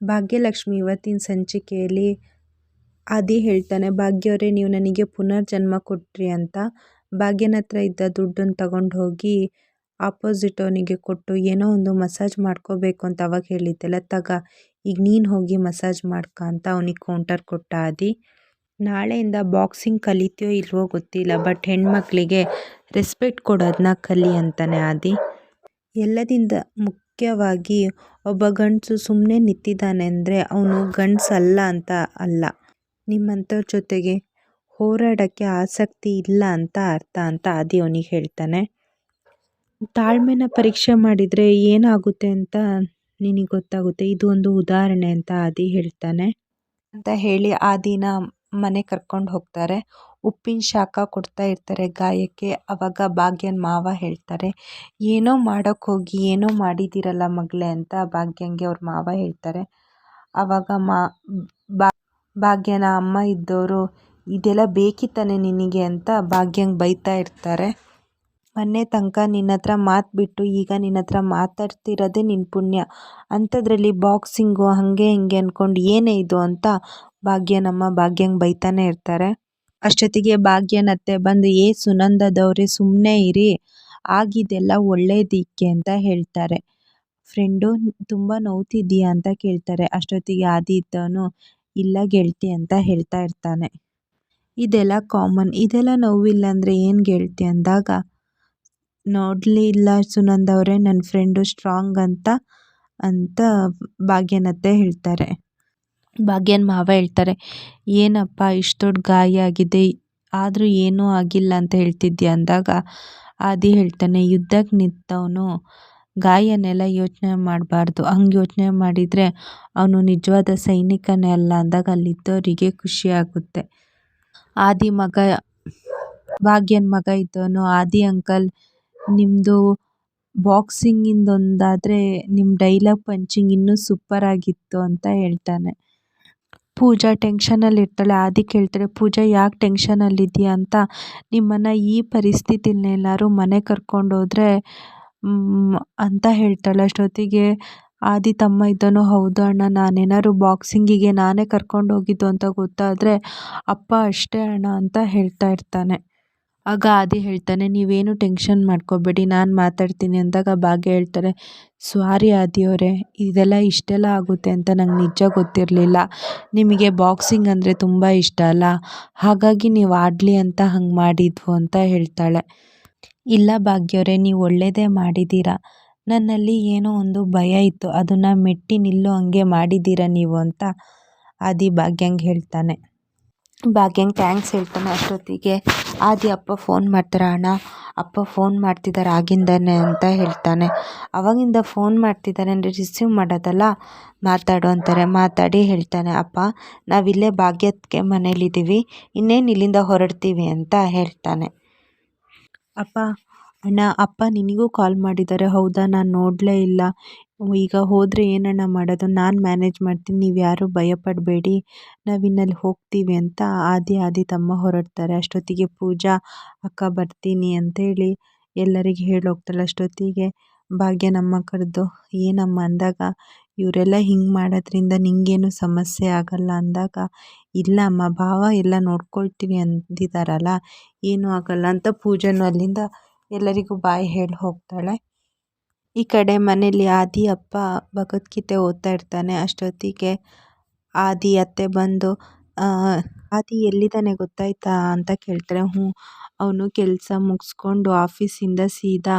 ಭಾಗ್ಯಲಕ್ಷ್ಮಿ ಇವತ್ತಿನ ಸಂಚಿಕೆಯಲ್ಲಿ ಆದಿ ಹೇಳ್ತಾನೆ, ಭಾಗ್ಯವರೇ, ನೀವು ನನಗೆ ಪುನರ್ಜನ್ಮ ಕೊಟ್ರಿ ಅಂತ. ಭಾಗ್ಯನ ಹತ್ರ ಇದ್ದ ದುಡ್ಡನ್ನು ತಗೊಂಡು ಹೋಗಿ ಆಪೋಸಿಟ್ ಅವನಿಗೆ ಕೊಟ್ಟು ಏನೋ ಒಂದು ಮಸಾಜ್ ಮಾಡ್ಕೋಬೇಕು ಅಂತ ಅವಾಗ ಹೇಳಿದ್ದೆಲ್ಲ, ತಗ, ಈಗ ನೀನು ಹೋಗಿ ಮಸಾಜ್ ಮಾಡ್ಕ ಅಂತ ಅವನಿಗೆ ಕೌಂಟರ್ ಕೊಟ್ಟ ಆದಿ. ನಾಳೆಯಿಂದ ಬಾಕ್ಸಿಂಗ್ ಕಲಿತೀಯೋ ಇಲ್ವೋ ಗೊತ್ತಿಲ್ಲ ಬಟ್ ಹೆಣ್ಮಕ್ಳಿಗೆ ರೆಸ್ಪೆಕ್ಟ್ ಕೊಡೋದನ್ನ ಕಲಿ ಅಂತಾನೆ ಆದಿ. ಎಲ್ಲದಿಂದ ಮುಖ್ಯವಾಗಿ ಒಬ್ಬ ಗಂಡಸು ಸುಮ್ಮನೆ ನಿಂತಿದ್ದಾನೆ ಅಂದರೆ ಅವನು ಗಂಡಸಲ್ಲ ಅಂತ ಅಲ್ಲ. ನಿಮ್ಮಂಥವ್ರ ಜೊತೆಗೆ ಹೋರಾಡೋಕ್ಕೆ ಆಸಕ್ತಿ ಇಲ್ಲ ಅಂತ ಅರ್ಥ ಅಂತ ಆದಿ ಅವನಿಗೆ ಹೇಳ್ತಾನೆ. ತಾಳ್ಮೆನ ಪರೀಕ್ಷೆ ಮಾಡಿದರೆ ಏನಾಗುತ್ತೆ ಅಂತ ನಿನಗೆ ಗೊತ್ತಾಗುತ್ತೆ. ಇದು ಒಂದು ಉದಾಹರಣೆ ಅಂತ ಆದಿ ಹೇಳ್ತಾನೆ. ಅಂತ ಹೇಳಿ ಆದಿನ ಮನೆ ಕರ್ಕೊಂಡು ಹೋಗ್ತಾರೆ. ಉಪ್ಪಿನ ಶಾಖ ಕೊಡ್ತಾ ಇರ್ತಾರೆ. ಗಾಯಕ್ಕೆ ಅವಾಗ ಭಾಗ್ಯನ ಮಾವ ಹೇಳ್ತಾರೆ, ಏನೋ ಮಾಡೋಕ್ಕೆ ಹೋಗಿ, ಏನೋ ಮಾಡಿದ್ದೀರಲ್ಲ ಮಗಳೇ ಅಂತ ಭಾಗ್ಯಂಗೆ ಅವ್ರ ಮಾವ ಹೇಳ್ತಾರೆ. ಆವಾಗ ಮಾ ಭಾಗ್ಯನ ಅಮ್ಮ ಇದ್ದವರು ಇದೆಲ್ಲ ಬೇಕಿತ್ತಾನೆ ನಿನಗೆ ಅಂತ ಭಾಗ್ಯಂಗೆ ಬೈತಾ ಇರ್ತಾರೆ. ಮೊನ್ನೆ ತನಕ ನಿನ್ನ ಹತ್ರ ಮಾತು ಬಿಟ್ಟು ಈಗ ನಿನ್ನ ಹತ್ರ ಮಾತಾಡ್ತಿರೋದೇ ನಿನ್ನ ಪುಣ್ಯ. ಅಂಥದ್ರಲ್ಲಿ ಬಾಕ್ಸಿಂಗು ಹಾಗೆ ಹಿಂಗೆ ಅಂದ್ಕೊಂಡು ಏನೇ ಇದು ಅಂತ ಭಾಗ್ಯನಮ್ಮ ಭಾಗ್ಯಂಗೆ ಬೈತಾನೆ ಇರ್ತಾರೆ. ಅಷ್ಟೊತ್ತಿಗೆ ಭಾಗ್ಯನತ್ತೆ ಬಂದು, ಏ ಸುನಂದದವ್ರೆ ಸುಮ್ಮನೆ ಇರಿ, ಆಗಿದೆಲ್ಲ ಒಳ್ಳೇದಿಕ್ಕೆ ಅಂತ ಹೇಳ್ತಾರೆ. ಫ್ರೆಂಡು, ತುಂಬ ನೋವ್ತಿದ್ದೀಯಾ ಅಂತ ಕೇಳ್ತಾರೆ. ಅಷ್ಟೊತ್ತಿಗೆ ಆದಿ ಇಲ್ಲ ಗೆಳತಿ ಅಂತ ಹೇಳ್ತಾ ಇರ್ತಾನೆ. ಇದೆಲ್ಲ ಕಾಮನ್. ಇದೆಲ್ಲ ನೋವಿಲ್ಲ ಅಂದರೆ ಏನು ಗೆಳತಿ ಅಂದಾಗ ನೋಡಲಿಲ್ಲ ಸುನಂದ ಅವರೇ ನನ್ನ ಫ್ರೆಂಡು ಸ್ಟ್ರಾಂಗ್ ಅಂತ ಅಂತ ಭಾಗ್ಯನತ್ತೆ ಹೇಳ್ತಾರೆ. ಭಾಗ್ಯನ ಮಾವ ಹೇಳ್ತಾರೆ, ಏನಪ್ಪ ಇಷ್ಟು ದೊಡ್ಡ ಗಾಯ ಆಗಿದೆ, ಆದರೂ ಏನೂ ಆಗಿಲ್ಲ ಅಂತ ಹೇಳ್ತಿದ್ದೆ ಅಂದಾಗ, ಆದಿ ಹೇಳ್ತಾನೆ ಯುದ್ಧಕ್ಕೆ ನಿಂತವನು, ಗಾಯನೆಲ್ಲ ಯೋಚನೆ ಮಾಡಬಾರ್ದು. ಹಂಗೆ ಯೋಚನೆ ಮಾಡಿದರೆ ಅವನು ನಿಜವಾದ ಸೈನಿಕನೇ ಅಲ್ಲ ಅಂದಾಗ ಅಲ್ಲಿದ್ದವರಿಗೆ ಖುಷಿ ಆಗುತ್ತೆ. ಆದಿ ಮಗ, ಭಾಗ್ಯನ ಮಗ ಇದ್ದವನು ಆದಿ ಅಂಕಲ್ ನಿಮ್ಮದು ಬಾಕ್ಸಿಂಗಿಂದೊಂದಾದರೆ ನಿಮ್ಮ ಡೈಲಾಗ್ ಪಂಚಿಂಗ್ ಇನ್ನೂ ಸೂಪರ್ ಆಗಿತ್ತು ಅಂತ ಹೇಳ್ತಾನೆ. ಪೂಜಾ ಟೆನ್ಷನಲ್ಲಿ ಇರ್ತಾಳೆ. ಆದಿ ಕೇಳ್ತಾಳೆ ಪೂಜಾ, ಯಾಕೆ ಟೆನ್ಷನಲ್ಲಿದ್ದೀಯ ಅಂತ? ನಿಮ್ಮನ್ನು ಈ ಪರಿಸ್ಥಿತಿಲಿ ಮನೆ ಕರ್ಕೊಂಡೋದ್ರೆ ಅಂತ ಹೇಳ್ತಾಳೆ. ಅಷ್ಟೊತ್ತಿಗೆ ಆದಿ ತಮ್ಮ ಇದ್ದನು, ಹೌದು ಅಣ್ಣ, ನಾನೇನಾದ್ರು ಬಾಕ್ಸಿಂಗಿಗೆ ನಾನೇ ಕರ್ಕೊಂಡು ಹೋಗಿದ್ದು ಅಂತ ಗೊತ್ತಾದರೆ ಅಪ್ಪ ಅಷ್ಟೇ ಅಣ್ಣ ಅಂತ ಹೇಳ್ತಾ ಇರ್ತಾನೆ. ಆಗ ಆದಿ ಹೇಳ್ತಾನೆ, ನೀವೇನು ಟೆನ್ಷನ್ ಮಾಡ್ಕೋಬೇಡಿ, ನಾನು ಮಾತಾಡ್ತೀನಿ ಅಂದಾಗ ಭಾಗ್ಯ ಹೇಳ್ತಾರೆ ಸ್ವಾರಿ ಆದಿಯವರೇ ಇದೆಲ್ಲ ಇಷ್ಟೆಲ್ಲ ಆಗುತ್ತೆ ಅಂತ ನಂಗೆ ನಿಜ ಗೊತ್ತಿರಲಿಲ್ಲ. ನಿಮಗೆ ಬಾಕ್ಸಿಂಗ್ ಅಂದರೆ ತುಂಬ ಇಷ್ಟ ಅಲ್ಲ? ಹಾಗಾಗಿ ನೀವು ಆಡಲಿ ಅಂತ ಹಂಗೆ ಮಾಡಿದ್ವು ಅಂತ ಹೇಳ್ತಾಳೆ. ಇಲ್ಲ ಭಾಗ್ಯವರೇ ನೀವು ಒಳ್ಳೆಯದೇ ಮಾಡಿದ್ದೀರಾ? ನನ್ನಲ್ಲಿ ಏನೋ ಒಂದು ಭಯ ಇತ್ತು, ಅದನ್ನು ಮೆಟ್ಟಿ ನಿಲ್ಲೋ ಹಂಗೆ ಮಾಡಿದ್ದೀರಾ ನೀವು ಅಂತ ಆದಿ ಭಾಗ್ಯಂಗೆ ಹೇಳ್ತಾನೆ. ಭಾಗ್ಯಂಗೆ ಥ್ಯಾಂಕ್ಸ್ ಹೇಳ್ತಾನೆ ಅಷ್ಟೊತ್ತಿಗೆ. ಆದಿ ಅಪ್ಪ ಫೋನ್ ಮಾಡ್ತಾರೆ ಅಣ್ಣ? ಅಪ್ಪ ಫೋನ್ ಮಾಡ್ತಿದ್ದಾರೆ ಆಗಿಂದನೇ ಅಂತ ಹೇಳ್ತಾನೆ. ಅವಾಗಿಂದ ಫೋನ್ ಮಾಡ್ತಿದ್ದಾರೆ ಅಂದರೆ ರಿಸೀವ್ ಮಾಡೋದಲ್ಲ? ಮಾತಾಡು ಅಂತಾರೆ. ಮಾತಾಡಿ, ಹೇಳ್ತಾನೆ. ಅಪ್ಪ, ನಾವಿಲ್ಲೇ ಭಾಗ್ಯಕ್ಕೆ ಮನೇಲಿದ್ದೀವಿ ಇನ್ನೇನು ಇಲ್ಲಿಂದ ಹೊರಡ್ತೀವಿ ಅಂತ ಹೇಳ್ತಾನೆ. ಅಪ್ಪ, ಅಣ್ಣ, ಅಪ್ಪ ನಿನಗೂ ಕಾಲ್ ಮಾಡಿದ್ದಾರೆ. ಹೌದಾ? ನಾನು ನೋಡಲೇ ಇಲ್ಲ. ಈಗ ಹೋದರೆ ಏನಣ್ಣ ಮಾಡೋದು? ನಾನು ಮ್ಯಾನೇಜ್ ಮಾಡ್ತೀನಿ, ನೀವು ಯಾರೂ ಭಯಪಡಬೇಡಿ ನಾವಿನ್ನಲ್ಲಿ ಹೋಗ್ತೀವಿ ಅಂತ ಆದಿ ಆದಿ ತಮ್ಮ ಹೊರಡ್ತಾರೆ. ಅಷ್ಟೊತ್ತಿಗೆ ಪೂಜಾ, ಅಕ್ಕ ಬರ್ತೀನಿ ಅಂತೇಳಿ ಎಲ್ಲರಿಗೆ ಹೇಳಿ ಹೋಗ್ತಾಳೆ ಅಷ್ಟೊತ್ತಿಗೆ. ಭಾಗ್ಯ ನಮ್ಮ ಕರೆದು ಏನಮ್ಮ ಅಂದಾಗ, ಇವರೆಲ್ಲ ಹಿಂಗೆ ಮಾಡೋದ್ರಿಂದ ನಿಂಗೇನು ಸಮಸ್ಯೆ ಆಗಲ್ಲ ಅಂದಾಗ ಇಲ್ಲ ಅಮ್ಮ ಭಾವ ಎಲ್ಲ ನೋಡ್ಕೊಳ್ತೀವಿ ಅಂದಿದ್ದಾರಲ್ಲ ಏನೂ ಆಗಲ್ಲ ಅಂತ ಪೂಜಾನು ಅಲ್ಲಿಂದ ಎಲ್ಲರಿಗೂ ಬಾಯ್ ಹೇಳಿ ಹೋಗ್ತಾಳೆ. ಈ ಕಡೆ ಮನೇಲಿ ಆದಿ ಅಪ್ಪ ಭಗವದ್ಗೀತೆ ಓದ್ತಾ ಇರ್ತಾನೆ. ಅಷ್ಟೊತ್ತಿಗೆ ಆದಿ ಅತ್ತೆ ಬಂದು ಆದಿ ಎಲ್ಲಿದ್ದಾನೆ ಗೊತ್ತಾಯ್ತಾ ಅಂತ ಕೇಳ್ತಾರೆ. ಹ್ಞೂ, ಅವನು ಕೆಲಸ ಮುಗಿಸ್ಕೊಂಡು ಆಫೀಸಿಂದ ಸೀದಾ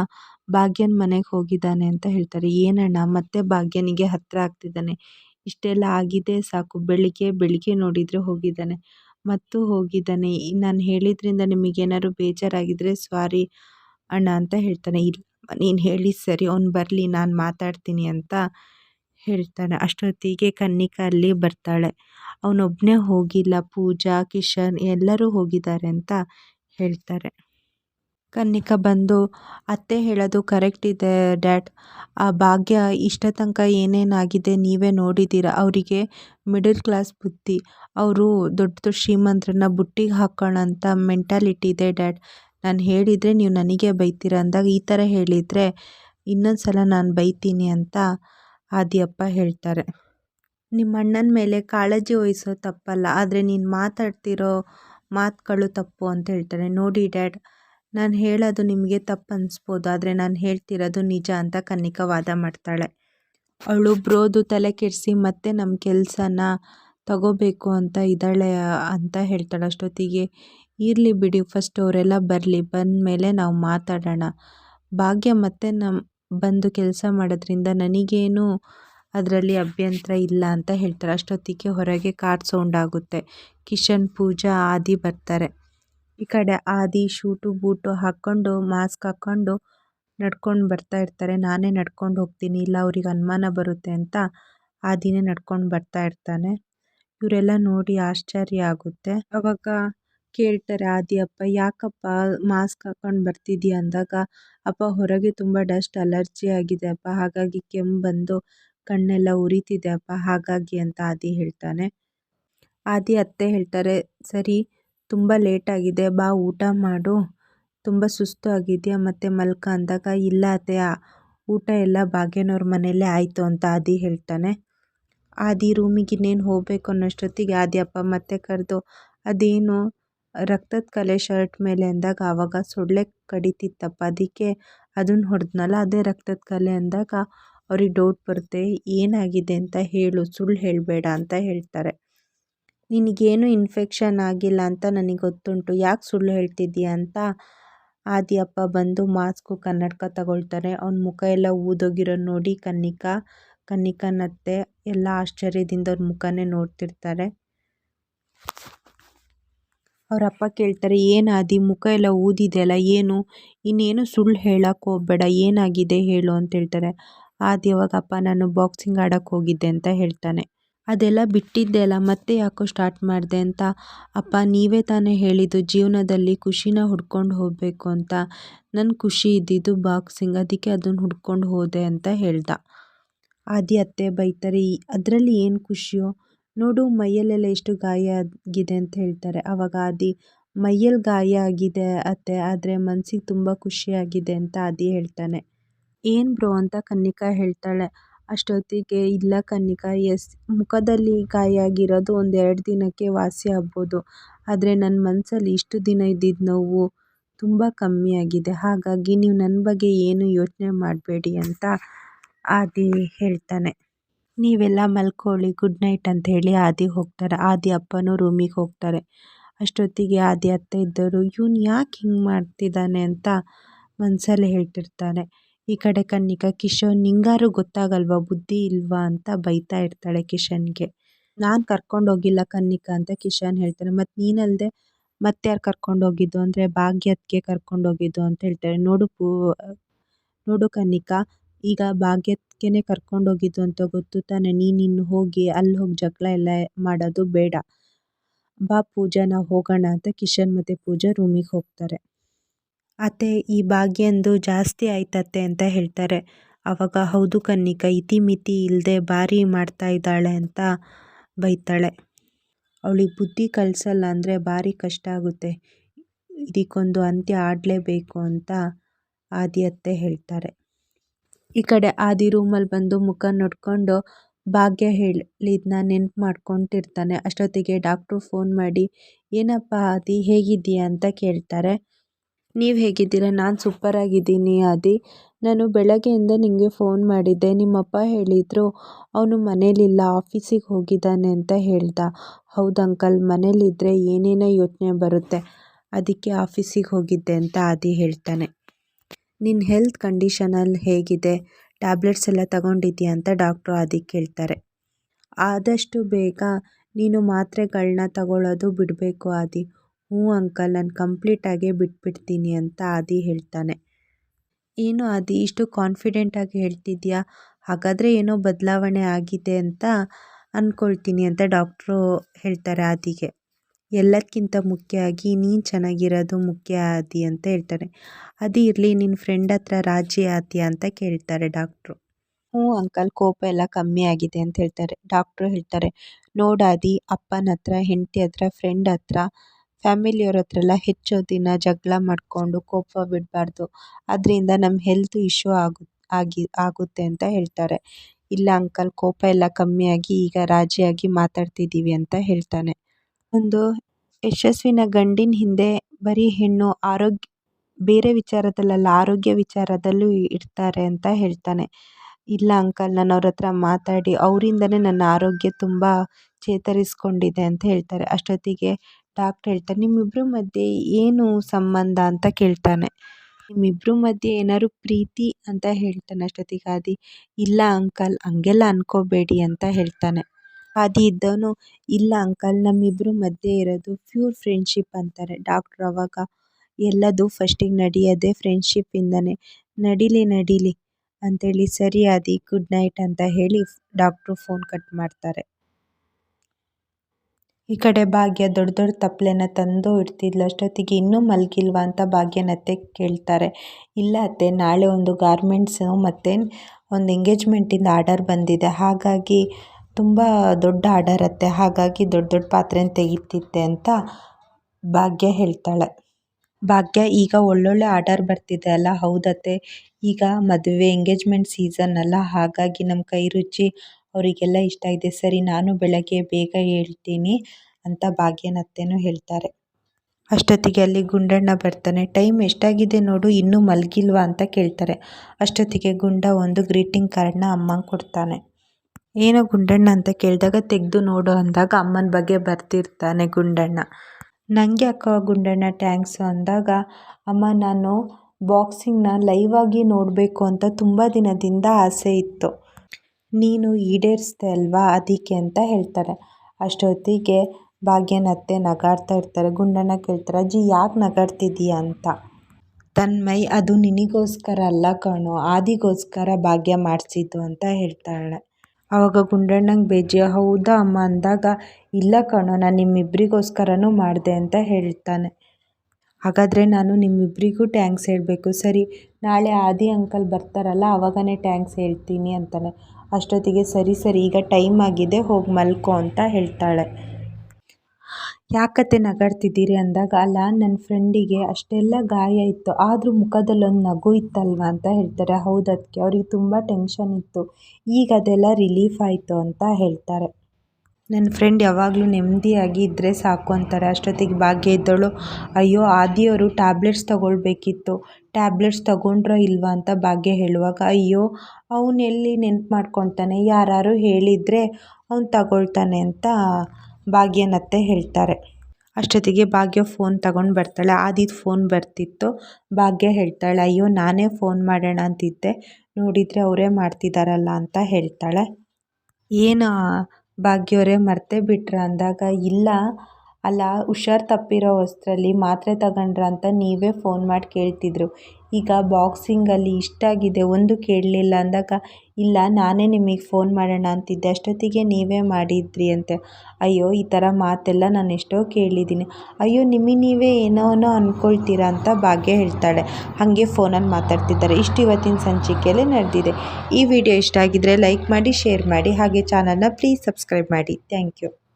ಭಾಗ್ಯನ ಮನೆಗೆ ಹೋಗಿದ್ದಾನೆ ಅಂತ ಹೇಳ್ತಾರೆ. ಏನಣ್ಣ, ಮತ್ತೆ ಭಾಗ್ಯನಿಗೆ ಹತ್ತಿರ ಆಗ್ತಿದ್ದಾನೆ. ಇಷ್ಟೆಲ್ಲ ಆಗಿದೆ ಸಾಕು. ಬೆಳಿಗ್ಗೆ ಬೆಳಿಗ್ಗೆ ನೋಡಿದರೆ ಹೋಗಿದ್ದಾನೆ. ಮತ್ತು ಹೋಗಿದ್ದಾನೆ. ನಾನು ಹೇಳಿದ್ರಿಂದ ನಿಮಗೇನಾದ್ರು ಬೇಜಾರಾಗಿದ್ದರೆ ಸ್ವಾರಿ ಅಣ್ಣ ಅಂತ ಹೇಳ್ತಾನೆ. ಇಲ್ಲ ನೀನು ಹೇಳಿ ಸರಿ, ಅವ್ನು ಬರಲಿ, ನಾನು ಮಾತಾಡ್ತೀನಿ ಅಂತ ಹೇಳ್ತಾನೆ. ಅಷ್ಟೊತ್ತಿಗೆ ಕನ್ನಿಕಾ ಅಲ್ಲಿ ಬರ್ತಾಳೆ. ಅವನೊಬ್ಬನೇ ಹೋಗಿಲ್ಲ. ಪೂಜಾ, ಕಿಶನ್ ಎಲ್ಲರೂ ಹೋಗಿದ್ದಾರೆ ಅಂತ ಹೇಳ್ತಾರೆ. ಕನ್ನಿಕಾ ಬಂದು, ಅತ್ತೆ ಹೇಳೋದು ಕರೆಕ್ಟ್ ಇದೆ ಡ್ಯಾಡ್. ಆ ಭಾಗ್ಯ ಇಷ್ಟ ತನಕ ಏನೇನಾಗಿದೆ ನೀವೇ ನೋಡಿದ್ದೀರ? ಅವರಿಗೆ ಮಿಡಲ್ ಕ್ಲಾಸ್ ಬುದ್ಧಿ. ಅವರು ದೊಡ್ಡ ದೊಡ್ಡ ಶ್ರೀಮಂತರನ್ನ ಬುಟ್ಟಿಗೆ ಅಂತ ಮೆಂಟಾಲಿಟಿ ಇದೆ ಡ್ಯಾಡ್. ನಾನು ಹೇಳಿದರೆ ನೀವು ನನಗೆ ಬೈತೀರ ಅಂದಾಗ ಈ ಥರ ಹೇಳಿದರೆ ಇನ್ನೊಂದು ಸಲ ನಾನು ಬೈತೀನಿ ಅಂತ ಆದಿಯಪ್ಪ ಹೇಳ್ತಾರೆ. ನಿಮ್ಮ ಅಣ್ಣನ ಮೇಲೆ ಕಾಳಜಿ ವಹಿಸೋದು ತಪ್ಪಲ್ಲ, ಆದರೆ ನೀನು ಮಾತಾಡ್ತಿರೋ ಮಾತುಗಳು ತಪ್ಪು ಅಂತ ಹೇಳ್ತಾರೆ. ನೋಡಿ ಡ್ಯಾಡ್, ನಾನು ಹೇಳೋದು ನಿಮಗೆ ತಪ್ಪು ಅನಿಸ್ಬೋದು, ಆದರೆ ನಾನು ಹೇಳ್ತಿರೋದು ನಿಜ ಅಂತ ಕನ್ನಿಕ ವಾದ ಮಾಡ್ತಾಳೆ. ಅವಳು ಬ್ರೋದು ತಲೆ ಕೆಡಿಸಿ ಮತ್ತೆ ನಮ್ಮ ಕೆಲಸನ ತಗೋಬೇಕು ಅಂತ ಇದ್ದಾಳೆ ಅಂತ ಹೇಳ್ತಾಳೆ. ಅಷ್ಟೊತ್ತಿಗೆ ಇರಲಿ ಬಿಡಿ ಫಸ್ಟ್ ಅವರೆಲ್ಲ ಬರಲಿ ಬಂದ ಮೇಲೆ ನಾವು ಮಾತಾಡೋಣ. ಭಾಗ್ಯ ಮತ್ತೆ ನಮ್ಮ ಬಂದು ಕೆಲಸ ಮಾಡೋದ್ರಿಂದ ನನಗೇನು ಅದರಲ್ಲಿ ಅಭ್ಯಂತರ ಇಲ್ಲ ಅಂತ ಹೇಳ್ತಾರೆ. ಅಷ್ಟೊತ್ತಿಗೆ ಹೊರಗೆ ಕಾರ್ ಸೌಂಡ್ ಆಗುತ್ತೆ. ಕಿಶನ್, ಪೂಜಾ, ಆದಿ ಬರ್ತಾರೆ. ಈ ಕಡೆ ಆದಿ ಶೂಟು, ಬೂಟು ಹಾಕ್ಕೊಂಡು, ಮಾಸ್ಕ್ ಹಾಕ್ಕೊಂಡು ನಡ್ಕೊಂಡು ಬರ್ತಾ ಇರ್ತಾರೆ. ನಾನೇ ನಡ್ಕೊಂಡು ಹೋಗ್ತೀನಿ, ಇಲ್ಲ ಅವ್ರಿಗೆ ಅನುಮಾನ ಬರುತ್ತೆ ಅಂತ ಆದಿನೇ ನಡ್ಕೊಂಡು ಬರ್ತಾ ಇರ್ತಾನೆ. ಇವರೆಲ್ಲ ನೋಡಿ ಆಶ್ಚರ್ಯ ಆಗುತ್ತೆ. ಅವಾಗ ಕೇಳ್ತಾರೆ ಆದಿ ಅಪ್ಪ ಯಾಕಪ್ಪ ಮಾಸ್ಕ್ ಹಾಕ್ಕೊಂಡು ಬರ್ತಿದ್ದೀಯ ಅಂದಾಗ, ಅಪ್ಪ, ಹೊರಗೆ ತುಂಬ ಡಸ್ಟ್ ಅಲರ್ಜಿ ಆಗಿದೆ ಅಪ್ಪ, ಹಾಗಾಗಿ ಕೆಮ್ಮು ಬಂದು ಕಣ್ಣೆಲ್ಲ ಉರಿತಿದೆ ಅಪ್ಪ, ಹಾಗಾಗಿ ಅಂತ ಆದಿ ಹೇಳ್ತಾನೆ. ಆದಿ ಅತ್ತೆ ಹೇಳ್ತಾರೆ, ಸರಿ, ತುಂಬ ಲೇಟ್ ಆಗಿದೆ, ಬಾ ಊಟ ಮಾಡು, ತುಂಬ ಸುಸ್ತು ಆಗಿದೆಯಾ ಮತ್ತೆ ಮಲ್ಕ? ಅಂದಾಗ, ಇಲ್ಲ ಅತ್ತೆ ಊಟ ಎಲ್ಲ ಭಾಗ್ಯನವ್ರ ಮನೆಯಲ್ಲೇ ಆಯಿತು ಅಂತ ಆದಿ ಹೇಳ್ತಾನೆ. ಆದಿ ರೂಮಿಗೆ ಇನ್ನೇನು ಹೋಗಬೇಕು ಅನ್ನೋಷ್ಟೊತ್ತಿಗೆ ಆದಿ ಅಪ್ಪ ಮತ್ತೆ ಕರೆದು, ಅದೇನು ರಕ್ತದ ಕಲೆ ಶರ್ಟ್ ಮೇಲೆ ಅಂದಾಗ ಆವಾಗ ಸೊಳ್ಳೆ ಕಡಿತಿತ್ತಪ್ಪ. ಅದಕ್ಕೆ ಅದನ್ನು ಹೊಡೆದ್ನಲ್ಲ, ಅದೇ ರಕ್ತದ ಕಲೆ ಅಂದಾಗ ಅವ್ರಿಗೆ ಡೌಟ್ ಬರುತ್ತೆ, ಏನಾಗಿದೆ ಅಂತ ಹೇಳು, ಸುಳ್ಳು ಹೇಳಬೇಡ ಅಂತ ಹೇಳ್ತಾರೆ. ನಿನಗೇನು ಇನ್ಫೆಕ್ಷನ್ ಆಗಿಲ್ಲ ಅಂತ ನನಗೆ ಗೊತ್ತುಂಟು, ಯಾಕೆ ಸುಳ್ಳು ಹೇಳ್ತಿದ್ದೀಯ ಅಂತ ಆದಿ ಅಪ್ಪ ಬಂದು ಮಾಸ್ಕು ಕನ್ನಡಕ ತಗೊಳ್ತಾರೆ. ಅವ್ನ ಮುಖ ಎಲ್ಲ ಊದೋಗಿರೋ ನೋಡಿ ಕನ್ನಿಕಾ ಕನ್ನಿಕನತ್ತೆ ಎಲ್ಲ ಆಶ್ಚರ್ಯದಿಂದ ಅವ್ರ ಮುಖನೇ ನೋಡ್ತಿರ್ತಾರೆ. ಅವ್ರ ಅಪ್ಪ ಕೇಳ್ತಾರೆ, ಏನು ಆದಿ, ಮುಖ ಎಲ್ಲ ಊದಿದೆಯಲ್ಲ, ಏನು? ಇನ್ನೇನು ಸುಳ್ಳು ಹೇಳಕ್ಕೆ ಹೋಗ್ಬೇಡ, ಏನಾಗಿದೆ ಹೇಳು ಅಂತ ಹೇಳ್ತಾರೆ. ಆದಿ ಅವಾಗ ಅಪ್ಪ ನಾನು ಬಾಕ್ಸಿಂಗ್ ಆಡೋಕ್ಕೆ ಹೋಗಿದ್ದೆ ಅಂತ ಹೇಳ್ತಾನೆ. ಅದೆಲ್ಲ ಬಿಟ್ಟಿದ್ದೆ ಅಲ್ಲ, ಮತ್ತೆ ಯಾಕೋ ಸ್ಟಾರ್ಟ್ ಮಾಡಿದೆ ಅಂತ. ಅಪ್ಪ, ನೀವೇ ತಾನೇ ಹೇಳಿದ್ದು, ಜೀವನದಲ್ಲಿ ಖುಷಿನ ಹುಡ್ಕೊಂಡು ಹೋಗಬೇಕು ಅಂತ. ನನ್ನ ಖುಷಿ ಇದ್ದಿದ್ದು ಬಾಕ್ಸಿಂಗ್ ಅದಕ್ಕೆ ಅದನ್ನು ಹುಡ್ಕೊಂಡು ಹೋದೆ ಅಂತ ಹೇಳ್ದ. ಆದಿ ಅತ್ತೆ ಬೈತಾರೆ ಅದರಲ್ಲಿ ಏನು ಖುಷಿಯೋ? ನೋಡು ಮೈಯಲ್ಲೆಲ್ಲ ಎಷ್ಟು ಗಾಯ ಆಗಿದೆ ಅಂತ ಹೇಳ್ತಾರೆ. ಆವಾಗ ಆದಿ ಮೈಯಲ್ಲಿ ಗಾಯ ಆಗಿದೆ ಅತ್ತೆ, ಆದರೆ ಮನಸ್ಸಿಗೆ ತುಂಬ ಖುಷಿಯಾಗಿದೆ ಅಂತ ಆದಿ ಹೇಳ್ತಾನೆ. ಏನು ಬ್ರೋ ಅಂತ ಕನ್ನಿಕಾ ಹೇಳ್ತಾಳೆ. ಅಷ್ಟೊತ್ತಿಗೆ, ಇಲ್ಲ ಕನ್ನಿಕಾ, ಎಸ್, ಮುಖದಲ್ಲಿ ಗಾಯ ಆಗಿರೋದು ಒಂದು ಎರಡು ದಿನಕ್ಕೆ ವಾಸಿ ಆಗ್ಬೋದು. ಆದರೆ ನನ್ನ ಮನಸ್ಸಲ್ಲಿ ಇಷ್ಟು ದಿನ ಇದ್ದಿದ್ದ ನೋವು ತುಂಬ ಕಮ್ಮಿ ಆಗಿದೆ. ಹಾಗಾಗಿ ನೀವು ನನ್ನ ಬಗ್ಗೆ ಏನು ಯೋಚನೆ ಮಾಡಬೇಡಿ ಅಂತ ಆದಿ ಹೇಳ್ತಾನೆ. ನೀವೆಲ್ಲ ಮಲ್ಕೊಳ್ಳಿ, ಗುಡ್ ನೈಟ್ ಅಂತ ಹೇಳಿ ಆದಿ ಹೋಗ್ತಾರೆ. ಆದಿ ಅಪ್ಪನೂ ರೂಮಿಗೆ ಹೋಗ್ತಾರೆ. ಅಷ್ಟೊತ್ತಿಗೆ ಆದಿ ಅತ್ತೆ ಇದ್ದವರು, ಇವನು ಯಾಕೆ ಹಿಂಗೆ ಮಾಡ್ತಿದ್ದಾನೆ ಅಂತ ಮನಸಲ್ಲಿ ಹೇಳ್ತಿರ್ತಾನೆ. ಈ ಕಡೆ ಕನ್ನಿಕಾ, ಕಿಶನ್, ನಿಂಗಾರು ಗೊತ್ತಾಗಲ್ವಾ? ಬುದ್ಧಿ ಇಲ್ವಾ? ಅಂತ ಬೈತಾ ಇರ್ತಾಳೆ ಕಿಶನ್ಗೆ. ನಾನು ಕರ್ಕೊಂಡು ಹೋಗಿಲ್ಲ ಕನ್ನಿಕಾ ಅಂತ ಕಿಶನ್ ಹೇಳ್ತಾನೆ. ಮತ್ತು ನೀನಲ್ಲದೆ ಮತ್ತಾರು ಕರ್ಕೊಂಡು ಹೋಗಿದ್ದು ಅಂದರೆ ಭಾಗ್ಯತ್ಗೆ ಕರ್ಕೊಂಡು ಹೋಗಿದ್ದು ಅಂತ ಹೇಳ್ತಾರೆ ನೋಡು ಪೂ, ನೋಡು ಕನ್ನಿಕಾ ಈಗ ಭಾಗ್ಯಕ್ಕೇನೆ ಕರ್ಕೊಂಡು ಹೋಗಿದ್ದು ಅಂತ ಗೊತ್ತು. ತಾನೆ, ನೀನು ಇನ್ನು ಹೋಗಿ ಅಲ್ಲಿ ಹೋಗಿ ಜಗಳ ಎಲ್ಲ ಮಾಡೋದು ಬೇಡ. ಬಾ ಪೂಜಾ ನಾವು ಹೋಗೋಣ ಅಂತ ಕಿಶನ್ ಮತ್ತು ಪೂಜಾ ರೂಮಿಗೆ ಹೋಗ್ತಾರೆ. ಅತ್ತೆ, ಈ ಭಾಗ್ಯಂದು ಜಾಸ್ತಿ ಆಯ್ತತ್ತೆ ಅಂತ ಹೇಳ್ತಾರೆ. ಆವಾಗ ಹೌದು ಕನ್ನಿಕಾ, ಇತಿಮಿತಿ ಇಲ್ಲದೆ ಭಾರಿ ಮಾಡ್ತಾ ಇದ್ದಾಳೆ ಅಂತ ಬೈತಾಳೆ. ಅವಳಿಗೆ ಬುದ್ಧಿ ಕಲಿಸಲ್ಲ ಅಂದರೆ ಭಾರಿ ಕಷ್ಟ ಆಗುತ್ತೆ. ಇದಕ್ಕೊಂದು ಅಂತ್ಯ ಆಡಲೇಬೇಕು ಅಂತ ಆದಿ ಅತ್ತೆ ಹೇಳ್ತಾರೆ. ಈ ಕಡೆ ಆದಿ ರೂಮಲ್ಲಿ ಬಂದು ಮುಖ ನೋಡ್ಕೊಂಡು ಭಾಗ್ಯ ಹೇಳಿದ್ನ ನೆನ್ಪು ಮಾಡ್ಕೊತಿರ್ತಾನೆ. ಅಷ್ಟೊತ್ತಿಗೆ ಡಾಕ್ಟ್ರು ಫೋನ್ ಮಾಡಿ, ಏನಪ್ಪ ಆದಿ, ಹೇಗಿದ್ದೀಯ? ಅಂತ ಕೇಳ್ತಾರೆ. ನೀವು ಹೇಗಿದ್ದೀರಾ? ನಾನು ಸೂಪರಾಗಿದ್ದೀನಿ ಆದಿ. ನಾನು ಬೆಳಗ್ಗೆಯಿಂದ ನಿಮಗೆ ಫೋನ್ ಮಾಡಿದ್ದೆ. ನಿಮ್ಮಪ್ಪ ಹೇಳಿದರು, ಅವನು ಮನೇಲಿಲ್ಲ, ಆಫೀಸಿಗೆ ಹೋಗಿದ್ದಾನೆ ಅಂತ ಹೇಳ್ದ. ಹೌದು ಅಂಕಲ್ ಮನೇಲಿದ್ದರೆ ಏನೇನೋ ಯೋಚನೆ ಬರುತ್ತೆ. ಅದಕ್ಕೆ ಆಫೀಸಿಗೆ ಹೋಗಿದ್ದೆ ಅಂತ ಆದಿ ಹೇಳ್ತಾನೆ. ನಿನ್ನ ಹೆಲ್ತ್ ಕಂಡೀಷನಲ್ಲಿ ಹೇಗಿದೆ? ಟ್ಯಾಬ್ಲೆಟ್ಸ್ ಎಲ್ಲ ತಗೊಂಡಿದ್ದೀಯ ಅಂತ ಡಾಕ್ಟ್ರು ಅದಕ್ಕೆ ಕೇಳ್ತಾರೆ. ಆದಷ್ಟು ಬೇಗ ನೀನು ಮಾತ್ರೆಗಳನ್ನ ತಗೊಳ್ಳೋದು ಬಿಡಬೇಕು ಆದಿ. ಹ್ಞೂ ಅಂಕಲ್, ನಾನು ಕಂಪ್ಲೀಟಾಗೇ ಬಿಟ್ಬಿಡ್ತೀನಿ ಅಂತ ಆದಿ ಹೇಳ್ತಾನೆ. ಏನು ಆದಿ, ಇಷ್ಟು ಕಾನ್ಫಿಡೆಂಟಾಗಿ ಹೇಳ್ತಿದ್ಯಾ? ಹಾಗಾದರೆ ಏನೋ ಬದಲಾವಣೆ ಆಗಿದೆ ಅಂತ ಅಂದ್ಕೊಳ್ತೀನಿ ಅಂತ ಡಾಕ್ಟ್ರು ಹೇಳ್ತಾರೆ ಆದಿಗೆ. ಎಲ್ಲದಕ್ಕಿಂತ ಮುಖ್ಯವಾಗಿ ನೀನು ಚೆನ್ನಾಗಿರೋದು ಮುಖ್ಯ ಆದಿ ಅಂತ ಹೇಳ್ತಾರೆ. ಅದು ಇರಲಿ ನಿನ್ನ ಫ್ರೆಂಡ್ ಹತ್ರ ರಾಜಿ ಆದ್ಯಾ ಅಂತ ಕೇಳ್ತಾರೆ ಡಾಕ್ಟ್ರು ಹ್ಞೂ ಅಂಕಲ್ ಕೋಪ ಎಲ್ಲ ಕಮ್ಮಿ ಆಗಿದೆ ಅಂತ ಹೇಳ್ತಾರೆ. ಡಾಕ್ಟ್ರು ಹೇಳ್ತಾರೆ ನೋಡಾದಿ ಅಪ್ಪನ ಹತ್ರ, ಹೆಂಡತಿ ಹತ್ರ ಫ್ರೆಂಡ್ ಹತ್ರ ಫ್ಯಾಮಿಲಿಯವ್ರ ಹತ್ರ ಎಲ್ಲ ಹೆಚ್ಚು ದಿನ ಜಗಳ ಮಾಡಿಕೊಂಡು ಕೋಪ ಬಿಡಬಾರ್ದು. ಅದರಿಂದ ನಮ್ಮ ಹೆಲ್ತ್ ಇಶ್ಯೂ ಆಗು, ಆಗಿ, ಆಗುತ್ತೆ ಅಂತ ಹೇಳ್ತಾರೆ. ಇಲ್ಲ ಅಂಕಲ್ ಕೋಪ ಎಲ್ಲ ಕಮ್ಮಿಯಾಗಿ ಈಗ ರಾಜಿಯಾಗಿ ಮಾತಾಡ್ತಿದ್ದೀವಿ ಅಂತ ಹೇಳ್ತಾನೆ. ಒಂದು ಯಶಸ್ವಿನ ಗಂಡಿನ ಹಿಂದೆ ಬರೀ ಹೆಣ್ಣು ಆರೋಗ್ಯ, ಬೇರೆ ವಿಚಾರದಲ್ಲಲ್ಲ ಆರೋಗ್ಯ ವಿಚಾರದಲ್ಲೂ ಇರ್ತಾರೆ ಅಂತ ಹೇಳ್ತಾನೆ. ಇಲ್ಲ ಅಂಕಲ್, ನಾನು ಅವ್ರ ಹತ್ರ ಮಾತಾಡಿ ಅವರಿಂದನೇ ನನ್ನ ಆರೋಗ್ಯ ತುಂಬ ಚೇತರಿಸ್ಕೊಂಡಿದೆ ಅಂತ ಹೇಳ್ತಾರೆ. ಅಷ್ಟೊತ್ತಿಗೆ ಡಾಕ್ಟ್ರ್ ಹೇಳ್ತಾರೆ ನಿಮ್ಮಿಬ್ಬರ ಮಧ್ಯೆ ಏನು ಸಂಬಂಧ ಅಂತ ಕೇಳ್ತಾನೆ. ನಿಮ್ಮಿಬ್ಬರ ಮಧ್ಯೆ ಏನಾದ್ರು ಪ್ರೀತಿ ಅಂತ ಹೇಳ್ತಾನೆ ಅಷ್ಟೊತ್ತಿಗೆ ಆದಿ ಇಲ್ಲ ಅಂಕಲ್, ಹಂಗೆಲ್ಲ ಅನ್ಕೋಬೇಡಿ ಅಂತ ಹೇಳ್ತಾನೆ. ಆದಿ ಇದ್ದವನು, ಇಲ್ಲ ಅಂಕಲ್ ನಮ್ಮಿಬ್ಬರ ಮಧ್ಯೆ ಇರೋದು ಪ್ಯೂರ್ ಫ್ರೆಂಡ್ಶಿಪ್ ಅಂತಾರೆ. ಡಾಕ್ಟ್ರ್ ಅವಾಗ ಎಲ್ಲದು ಫಸ್ಟಿಗೆ ನಡೆಯೋದೇ ಫ್ರೆಂಡ್ಶಿಪ್ಪಿಂದನೇ ನಡೀಲಿ ನಡೀಲಿ ಅಂತೇಳಿ ಸರಿ ಆದಿ ಗುಡ್ ನೈಟ್ ಅಂತ ಹೇಳಿ ಡಾಕ್ಟ್ರು ಫೋನ್ ಕಟ್ ಮಾಡ್ತಾರೆ. ಈ ಕಡೆ ಭಾಗ್ಯ ದೊಡ್ಡ ದೊಡ್ಡ ತಪ್ಪಲೆನ ತಂದು ಇಡ್ತಿದ್ಲು. ಅಷ್ಟೊತ್ತಿಗೆ ಇನ್ನೂ ಮಲಗಿಲ್ವಾ ಅಂತ ಭಾಗ್ಯನತ್ತೆ ಕೇಳ್ತಾರೆ. ಇಲ್ಲ ಅತ್ತೆ, ನಾಳೆ ಒಂದು ಗಾರ್ಮೆಂಟ್ಸು ಮತ್ತು ಒಂದು ಎಂಗೇಜ್ಮೆಂಟಿಂದ ಆರ್ಡರ್ ಬಂದಿದೆ. ಹಾಗಾಗಿ ತುಂಬ ದೊಡ್ಡ ಆರ್ಡರ್ ಅತ್ತೆ ಹಾಗಾಗಿ ದೊಡ್ಡ ದೊಡ್ಡ ಪಾತ್ರೆನ ತೆಗಿತಿದ್ದೆ ಅಂತ ಭಾಗ್ಯ ಹೇಳ್ತಾಳೆ. ಭಾಗ್ಯ, ಈಗ ಒಳ್ಳೊಳ್ಳೆ ಆರ್ಡರ್ ಬರ್ತಿದೆ ಅಲ್ಲ? ಹೌದತ್ತೆ. ಈಗ ಮದುವೆ ಎಂಗೇಜ್ಮೆಂಟ್ ಸೀಸನ್ ಅಲ್ಲ? ಹಾಗಾಗಿ ನಮ್ಮ ಕೈ ರುಚಿ ಅವರಿಗೆಲ್ಲ ಇಷ್ಟ ಇದೆ. ಸರಿ, ನಾನು ಬೆಳಗ್ಗೆ ಬೇಗ ಹೇಳ್ತೀನಿ ಅಂತ ಭಾಗ್ಯನತ್ತೆನೂ ಹೇಳ್ತಾರೆ. ಅಷ್ಟೊತ್ತಿಗೆ ಅಲ್ಲಿ ಗುಂಡಣ್ಣ ಬರ್ತಾನೆ. ಟೈಮ್ ಎಷ್ಟಾಗಿದೆ ನೋಡು, ಇನ್ನೂ ಮಲಗಿಲ್ವಾ? ಅಂತ ಕೇಳ್ತಾರೆ. ಅಷ್ಟೊತ್ತಿಗೆ ಗುಂಡ ಒಂದು ಗ್ರೀಟಿಂಗ್ ಕಾರ್ಡ್ನ ಅಮ್ಮಂಗೆ ಕೊಡ್ತಾನೆ. ಏನೋ ಗುಂಡಣ್ಣ ಅಂತ ಕೇಳಿದಾಗ ತೆಗೆದು ನೋಡು ಅಂದಾಗ ಅಮ್ಮನ ಬಗ್ಗೆ ಬರ್ತಿರ್ತಾನೆ ಗುಂಡಣ್ಣ. ನನಗೆ ಅಕ್ಕ ಗುಂಡಣ್ಣ ಟ್ಯಾಂಕ್ಸು ಅಂದಾಗ, ಅಮ್ಮ, ನಾನು ಬಾಕ್ಸಿಂಗ್ನ ಲೈವ್ ಆಗಿ ನೋಡಬೇಕು ಅಂತ ತುಂಬ ದಿನದಿಂದ ಆಸೆ ಇತ್ತು. ನೀನು ಈಡೇರಿಸ್ದೆ ಅಲ್ವಾ ಅದಕ್ಕೆ ಅಂತ ಹೇಳ್ತಾರೆ. ಅಷ್ಟೊತ್ತಿಗೆ ಭಾಗ್ಯನತ್ತೆ ನಗಾಡ್ತಾ ಇರ್ತಾರೆ. ಗುಂಡಣ್ಣ ಕೇಳ್ತಾರೆ, ಅಜ್ಜಿ, ಯಾಕೆ ನಗಾಡ್ತಿದ್ದೀಯ ಅಂತ? ತನ್ಮೈ ಅದು ನಿನಗೋಸ್ಕರ ಅಲ್ಲ ಕಣೋ. ಆದಿಗೋಸ್ಕರ ಭಾಗ್ಯ ಮಾಡಿಸಿದ್ದು ಅಂತ ಹೇಳ್ತಾಳೆ. ಆವಾಗ ಗುಂಡಣ್ಣಂಗೆ ಬೇಜಿ, ಹೌದಾ ಅಮ್ಮ? ಅಂದಾಗ, ಇಲ್ಲ ಕಣೋ, ನಾನು ನಿಮ್ಮಿಬ್ಬರಿಗೋಸ್ಕರನೂ ಮಾಡಿದೆ ಅಂತ ಹೇಳ್ತಾನೆ. ಹಾಗಾದರೆ ನಾನು ನಿಮ್ಮಿಬ್ಬರಿಗೂ ಟ್ಯಾಂಕ್ಸ್ ಹೇಳಬೇಕು. ಸರಿ, ನಾಳೆ ಆದಿ ಅಂಕಲ್ ಬರ್ತಾರಲ್ಲ ಆವಾಗನೇ ಟ್ಯಾಂಕ್ಸ್ ಹೇಳ್ತೀನಿ ಅಂತಾನೆ. ಅಷ್ಟೊತ್ತಿಗೆ, ಸರಿ ಸರಿ, ಈಗ ಟೈಮ್ ಆಗಿದೆ, ಹೋಗಿ ಮಲ್ಕೋ ಅಂತ ಹೇಳ್ತಾಳೆ. ಯಾಕತ್ತೆ ನಗಾಡ್ತಿದ್ದೀರಿ ಅಂದಾಗ, ಅಲ್ಲ ನನ್ನ ಫ್ರೆಂಡಿಗೆ ಅಷ್ಟೆಲ್ಲ ಗಾಯ ಇತ್ತು, ಆದರೂ ಮುಖದಲ್ಲೊಂದು ನಗು ಇತ್ತಲ್ವ ಅಂತ ಹೇಳ್ತಾರೆ. ಹೌದಕ್ಕೆ ಅವ್ರಿಗೆ ತುಂಬ ಟೆನ್ಷನ್ ಇತ್ತು. ಈಗ ಅದೆಲ್ಲ ರಿಲೀಫ್ ಆಯಿತು ಅಂತ ಹೇಳ್ತಾರೆ. ನನ್ನ ಫ್ರೆಂಡ್ ಯಾವಾಗಲೂ ನೆಮ್ಮದಿಯಾಗಿ ಇದ್ದರೆ ಸಾಕು ಅಂತಾರೆ. ಅಷ್ಟೊತ್ತಿಗೆ ಭಾಗ್ಯ ಇದ್ದಳು ಅಯ್ಯೋ, ಆದಿಯವರು ಟ್ಯಾಬ್ಲೆಟ್ಸ್ ತಗೊಳ್ಬೇಕಿತ್ತು. ಟ್ಯಾಬ್ಲೆಟ್ಸ್ ತಗೊಂಡ್ರೋ ಇಲ್ವಾ? ಅಂತ ಭಾಗ್ಯ ಹೇಳುವಾಗ, ಅಯ್ಯೋ, ಅವನು ಎಲ್ಲಿ ನೆನ್ಪು ಮಾಡ್ಕೊತಾನೆ? ಯಾರು ಹೇಳಿದರೆ ಅವ್ನು ತಗೊಳ್ತಾನೆ ಅಂತ ಭಾಗ್ಯನತ್ತೆ ಹೇಳ್ತಾರೆ. ಅಷ್ಟೊತ್ತಿಗೆ ಭಾಗ್ಯ ಫೋನ್ ತಗೊಂಡು ಬರ್ತಾಳೆ. ಆದಿದ್ದು ಫೋನ್ ಬರ್ತಿತ್ತು. ಭಾಗ್ಯ ಹೇಳ್ತಾಳೆ, ಅಯ್ಯೋ, ನಾನೇ ಫೋನ್ ಮಾಡೋಣ ಅಂತಿದ್ದೆ. ನೋಡಿದರೆ ಅವರೇ ಮಾಡ್ತಿದ್ದಾರಲ್ಲ ಅಂತ ಹೇಳ್ತಾಳೆ. ಏನು ಭಾಗ್ಯವರೇ ಮರ್ತೇ ಬಿಟ್ರ? ಅಂದಾಗ, ಇಲ್ಲ. ಅಲ್ಲ, ಹುಷಾರು ತಪ್ಪಿರೋ ವಸ್ತ್ರಲ್ಲಿ ಮಾತ್ರೆ ತಗೊಂಡ್ರ ಅಂತ ನೀವೇ ಫೋನ್ ಮಾಡಿ ಕೇಳ್ತಿದ್ರು. ಈಗ ಬಾಕ್ಸಿಂಗಲ್ಲಿ ಇಷ್ಟಾಗಿದೆ, ಒಂದು ಕೇಳಲಿಲ್ಲ ಅಂದಾಗ, ಇಲ್ಲ, ನಾನೇ ನಿಮಗೆ ಫೋನ್ ಮಾಡೋಣ ಅಂತಿದ್ದೆ, ಅಷ್ಟೊತ್ತಿಗೆ ನೀವೇ ಮಾಡಿದ್ರಿ ಅಂತೆ. ಅಯ್ಯೋ, ಈ ಥರ ಮಾತೆಲ್ಲ ನಾನು ಎಷ್ಟೋ ಕೇಳಿದ್ದೀನಿ. ಅಯ್ಯೋ ನಿಮಗೆ ನೀವೇ ಏನೋನೋ ಅಂದ್ಕೊಳ್ತೀರಾ ಅಂತ ಭಾಗ್ಯ ಹೇಳ್ತಾಳೆ. ಹಾಗೆ ಫೋನಲ್ಲಿ ಮಾತಾಡ್ತಿದ್ದಾರೆ. ಇಷ್ಟು ಇವತ್ತಿನ ಸಂಚಿಕೆಯಲ್ಲಿ ನಡೆದಿದೆ. ಈ ವಿಡಿಯೋ ಇಷ್ಟ ಆಗಿದ್ದರೆ ಲೈಕ್ ಮಾಡಿ ಶೇರ್ ಮಾಡಿ, ಹಾಗೆ ಚಾನಲ್ನ ಪ್ಲೀಸ್ ಸಬ್ಸ್ಕ್ರೈಬ್ ಮಾಡಿ. Thank you